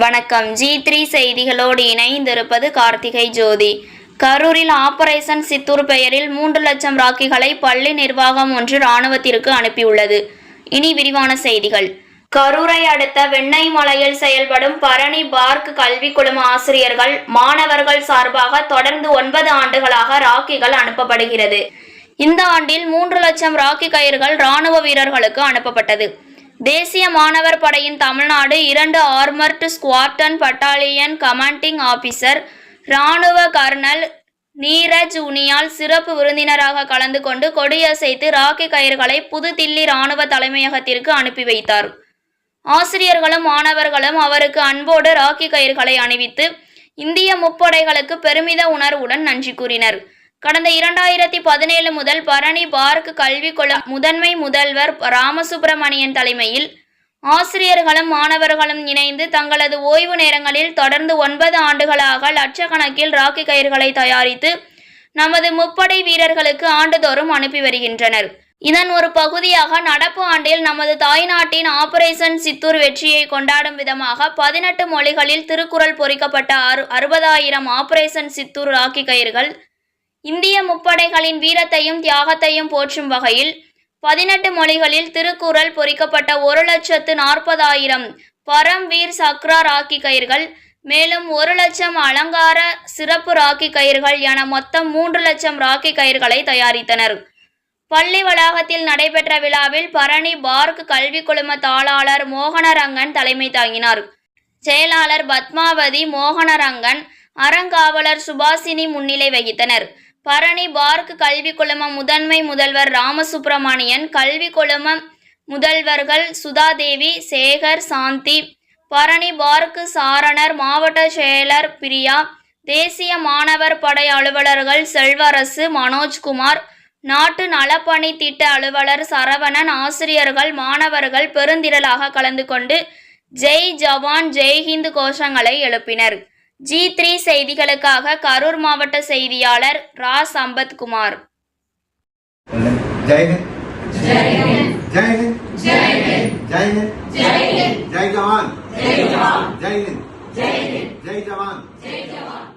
வணக்கம். G three செய்திகளோடு இணைந்திருப்பது கார்த்திகை ஜோதி. கரூரில் ஆபரேஷன் சித்தூர் பெயரில் மூன்று லட்சம் ராக்கிகளை பள்ளி நிர்வாகம் ஒன்று இராணுவத்திற்கு அனுப்பியுள்ளது. இனி விரிவான செய்திகள். கரூரை அடுத்த வெண்ணெய் மலையில் செயல்படும் பரணி பார்க் கல்வி குழும ஆசிரியர்கள் மாணவர்கள் சார்பாக தொடர்ந்து ஒன்பது ஆண்டுகளாக ராக்கிகள் அனுப்பப்படுகிறது. இந்த ஆண்டில் மூன்று லட்சம் ராக்கி கயிறுகள் ராணுவ வீரர்களுக்கு அனுப்பப்பட்டது. தேசிய மாணவர் படையின் தமிழ்நாடு இரண்டு armoured squadron battalion commanding officer இராணுவ கர்னல் நீரஜ் உனியால் சிறப்பு விருந்தினராக கலந்து கொண்டு கொடியசைத்து ராக்கி கயிறுகளை புதுதில்லி ராணுவ தலைமையகத்திற்கு அனுப்பி வைத்தார். ஆசிரியர்களும் மாணவர்களும் அவருக்கு அன்போடு ராக்கி கயிறுகளை அணிவித்து இந்திய முப்படைகளுக்கு பெருமித உணர்வுடன் நன்றி கூறினர். கடந்த இரண்டாயிரத்தி பதினேழு முதல் பரணி பார்க் கல்வி குளம் முதன்மை முதல்வர் ராமசுப்பிரமணியன் தலைமையில் ஆசிரியர்களும் மாணவர்களும் இணைந்து தங்களது ஓய்வு நேரங்களில் தொடர்ந்து ஒன்பது ஆண்டுகளாக லட்சக்கணக்கில் ராக்கி கயிர்களை தயாரித்து நமது முப்படை வீரர்களுக்கு ஆண்டுதோறும் அனுப்பி வருகின்றனர். இதன் ஒரு பகுதியாக நடப்பு ஆண்டில் நமது தாய்நாட்டின் ஆபரேஷன் சித்தூர் வெற்றியை கொண்டாடும் விதமாக பதினெட்டு மொழிகளில் திருக்குறள் பொறிக்கப்பட்ட அறு அறுபதாயிரம் ஆபரேஷன் சித்தூர் ராக்கி கயிர்கள் இந்திய முப்படைகளின் வீரத்தையும் தியாகத்தையும் போற்றும் வகையில் பதினெட்டு மொழிகளில் திருக்குறள் பொறிக்கப்பட்ட ஒரு லட்சத்து நாற்பதாயிரம் பரம்வீர் சக்ரா ராக்கி கயிர்கள் மேலும் ஒரு லட்சம் அலங்கார சிறப்பு ராக்கி கயிர்கள் என மொத்தம் மூன்று லட்சம் ராக்கி கயிர்களை தயாரித்தனர். பள்ளி வளாகத்தில் நடைபெற்ற விழாவில் பரணி பார்க் கல்வி குழும தாளாளர் மோகனரங்கன் தலைமை தாங்கினார். செயலாளர் பத்மாவதி மோகனரங்கன் அறங்காவலர் சுபாசினி முன்னிலை வகித்தனர். பரணி பார்க் கல்வி குழுமம் முதன்மை முதல்வர் ராமசுப்பிரமணியன் கல்வி குழுமம் முதல்வர்கள் சுதாதேவி சேகர் சாந்தி. பரணி பார்க் சாரணர் மாவட்ட செயலர் பிரியா. தேசிய மாணவர் படை அலுவலர்கள் செல்வரசு மனோஜ்குமார். நாட்டு நலப்பணி திட்ட அலுவலர் சரவணன் ஆசிரியர்கள் மாணவர்கள் பெருந்திரளாக கலந்து கொண்டு ஜெய் ஜவான் ஜெய் ஹிந்த் கோஷங்களை எழுப்பினர். ஜி த்ரீ செய்திகளுக்காக கரூர் மாவட்ட செய்தியாளர் ரா. சம்பத்குமார் ஜெய் ஜவான். ஜெய் ஜவான்.